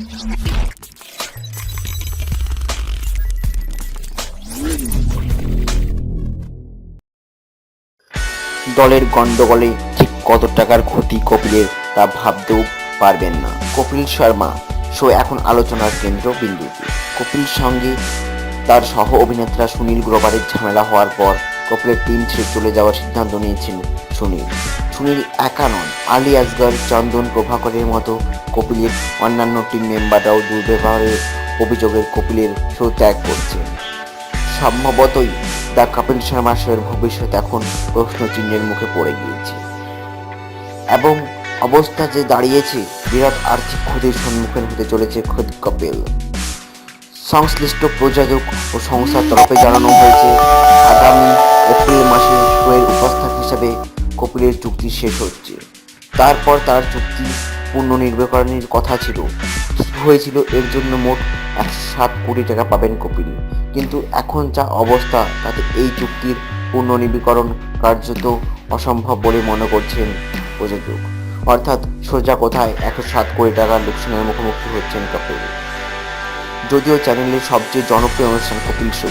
দলের গন্ডগোলে ঠিক কত টাকার ক্ষতি কপিলের তা ভাবতেও পারবেন না। কপিল শর্মা শো এখন আলোচনার কেন্দ্র কেন্দ্রবিন্দুতে কপিল সঙ্গে তার সহ অভিনেতা সুনীল গ্রোভারের ঝামেলা হওয়ার পর কপিলের টিম ছেড়ে চলে যাওয়ার সিদ্ধান্ত নিয়েছেন সুনীল। সুনীল একা নন আলী আসগর চন্দন প্রভাকরের মতো কপিলের অন্যান্য টিম মেম্বাররাও দুর্ব্যবহারের অভিযোগের কপিলের শো ত্যাগ করছেন সম্ভবতই দ্য কপিল শর্মা শোয়ের ভবিষ্যৎ এখন প্রশ্ন চিহ্নের মুখে পড়ে গিয়েছে। এবং অবস্থা যে দাঁড়িয়েছে, বিরাট আর্থিক ক্ষতির সম্মুখীন হতে চলেছে খোদ কপিল। সংশ্লিষ্ট প্রযোজক ও সংস্থার তরফে জানানো হয়েছে, আগামী এপ্রিল মাসে শোয়ের উপস্থাক হিসাবে কপিলের চুক্তি শেষ হচ্ছে। তারপর তার চুক্তি পুনর্নির্বাচনের কথা ছিল। হয়েছিল, এর জন্য মোট একশো সাত কোটি টাকা পাবেন কপিল। কিন্তু এখন যা অবস্থা, তাতে এই চুক্তির পুনর্নবীকরণ কার্যত অসম্ভব বলে মনে করছেন প্রযোজক। অর্থাৎ সোজা কোথায় একশো সাত কোটি টাকার লোকসানের মুখোমুখি হচ্ছেন কপিল। যদিও চ্যানেলের সবচেয়ে জনপ্রিয় অনুষ্ঠান কপিল শো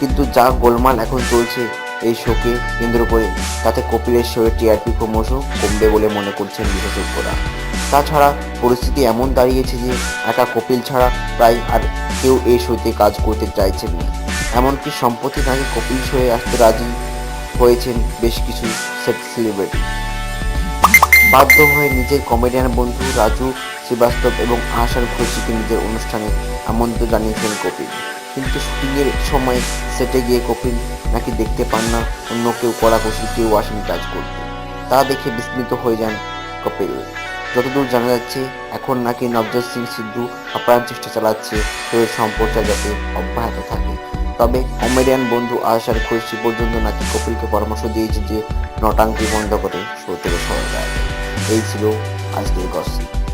কিন্তু যা গোলমাল এখন চলছে এই শোকে কেন্দ্র করে তাতে কপিলের শোয়ের টিআরপি ক্রমশ কমবে বলে মনে করছেন বিশেষজ্ঞরা। তাছাড়া পরিস্থিতি এমন দাঁড়িয়েছে যে একা কপিল ছাড়া প্রায় আর কেউ এই শোতে কাজ করতে চাইছেন না। এমনকি সম্প্রতি নাকি কপিল শোয়ে আসতে রাজি হয়েছেন বেশ কিছু সেট সেলিব্রিটি। বাধ্য হয়ে নিজের কমেডিয়ান বন্ধু রাজু, শ্রীবাস্তব এবং আহসান খুশিকে নিজের অনুষ্ঠানে আমন্ত্রণ জানিয়েছেন কপিল। কিন্তু শুটিংয়ের সময় সেটে গিয়ে কপিল নাকি দেখতে পান না অন্য কেউ কড়াকষি কেউ আসেন কাজ করতে। তা দেখে বিস্মিত হয়ে যান কপিল। যতদূর জানা যাচ্ছে, এখন নাকি নবজোৎ সিং সিদ্ধু আপ্রাণ চেষ্টা চালাচ্ছে শোয়ের সম্প্রচার যাতে অব্যাহত থাকে। তবে কমেডিয়ান বন্ধু আশার খুশি পর্যন্ত নাকি কপিলকে পরামর্শ দিয়েছে যে, নটাঙ্কি বন্ধ করে শো থেকে এই ছিল আজকের গসিপ